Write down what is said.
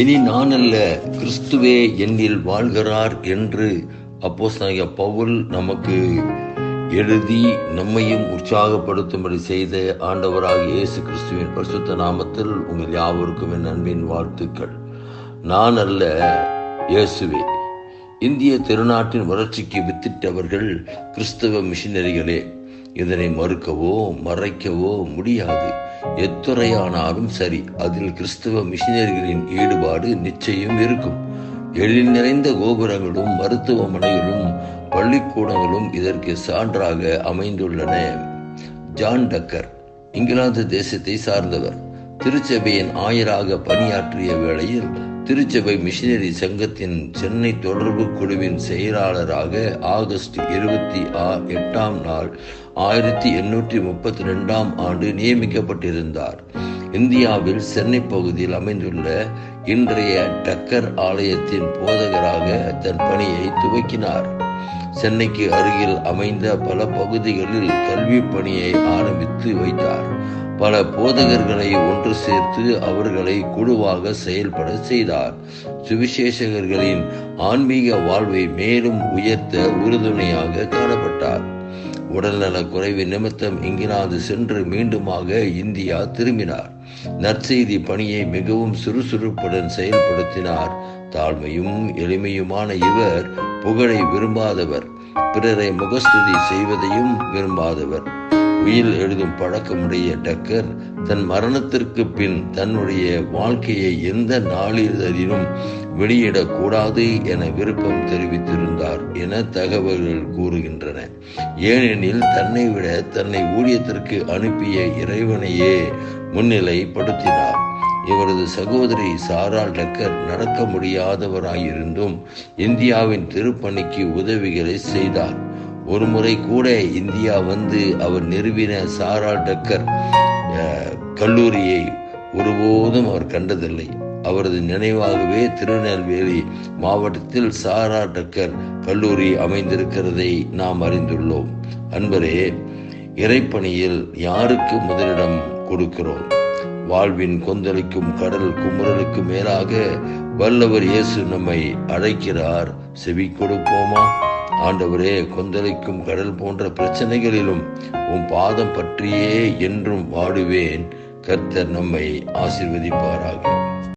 இனி நான் அல்ல கிறிஸ்துவே என்னில் வாழ்கிறார் என்று அப்போஸ்தலனாகிய பவுல் நமக்கு எழுதி நம்மையும் உற்சாகப்படுத்தும்படி செய்த ஆண்டவராக இயேசு கிறிஸ்துவின் பரிசுத்த நாமத்தில் உங்கள் யாவருக்கும் என் அன்பின் வாழ்த்துக்கள். நான் அல்ல இயேசுவே இந்திய திருநாட்டின் வளர்ச்சிக்கு வித்திட்டவர்கள் கிறிஸ்தவ மிஷினரிகளே இதனை மறுக்கவோ மறைக்கவோ முடியாது. எத்துறையானாலும் சரி அதில் கிறிஸ்தவ மிஷினரிகளின் ஈடுபாடு நிச்சயம் இருக்கும். எழில் நிறைந்த கோபுரங்களும் மருத்துவமனைகளும் பள்ளிக்கூடங்களும் இதற்கு சான்றாக அமைந்துள்ளன. ஜான் டக்கர் இங்கிலாந்து தேசத்தை சார்ந்தவர். திருச்சபையின் ஆயராக பணியாற்றிய வேளையில் திருச்சபை மிஷினரி சங்கத்தின் சென்னை தொடர்பு குழுவின் செயலாளராக ஆகஸ்ட் இருபத்தி எட்டாம் நாள் ஆயிரத்தி எண்ணூற்றி முப்பத்தி ரெண்டாம் ஆண்டு நியமிக்கப்பட்டிருந்தார். இந்தியாவில் சென்னை பகுதியில் அமைந்துள்ள இன்றைய டக்கர் ஆலயத்தின் போதகராக தன் பணியை துவக்கினார். சென்னைக்கு அருகில் அமைந்த பல பகுதிகளில் கல்வி பணியை ஆரம்பித்து வைத்தார். பல போதகர்களை ஒன்று சேர்த்து அவர்களை குழுவாக செயல்பட செய்தார். சுவிசேஷகர்களின் ஆன்மீக வாழ்வை மேலும் உயர்த்த உறுதுணையாக காணப்பட்டார். உடல்நல குறைவு நிமித்தம் இங்கிலாந்து சென்று மீண்டுமாக இந்தியா திரும்பினார். நற்செய்தி பணியை மிகவும் சுறுசுறுப்புடன் செயல்படுத்தினார். தாழ்மையும் எளிமையுமான இவர் புகழை விரும்பாதவர். பிறரை முகஸ்துதி செய்வதையும் விரும்பாதவர். உயில் எழுதும் பழக்கமுடைய டக்கர் தன் மரணத்திற்கு பின் தன்னுடைய வாழ்க்கையை எந்த நாளிதழிலும் வெளியிடக்கூடாது என விருப்பம் தெரிவித்திருந்தார் என தகவல்கள் கூறுகின்றன. ஏனெனில் தன்னை விட தன்னை ஊழியத்திற்கு அனுப்பிய இறைவனையே முன்னிலைப்படுத்தினார். இவரது சகோதரி சாரால் டக்கர் நடக்க முடியாதவராயிருந்தும் இந்தியாவின் திருப்பணிக்கு உதவிகளை செய்தார். ஒரு முறை கூட இந்தியா வந்து அவர் நிறுவின சாரா டக்கர் கல்லூரியை ஒருபோதும் அவர் கண்டதில்லை. அவரது நினைவாகவே திருநெல்வேலி மாவட்டத்தில் சாரா டக்கர் கல்லூரி அமைந்திருக்கிறதை நாம் அறிந்துள்ளோம். அன்பரே இறைப்பணியில் யாருக்கு முதலிடம் கொடுக்கிறோம்? வாழ்வின் கொந்தளிக்கும் கடல் குமுறலுக்கு மேலாக வல்லவர் இயேசு நம்மை அழைக்கிறார். செவி கொடுப்போமா ஆண்டவரே கொந்தளிக்கும் கடல் போன்ற பிரச்சனைகளிலும் உன் பாதம் பற்றியே என்றும் வாடுவேன். கர்த்தர் நம்மை ஆசிர்வதிப்பாராக.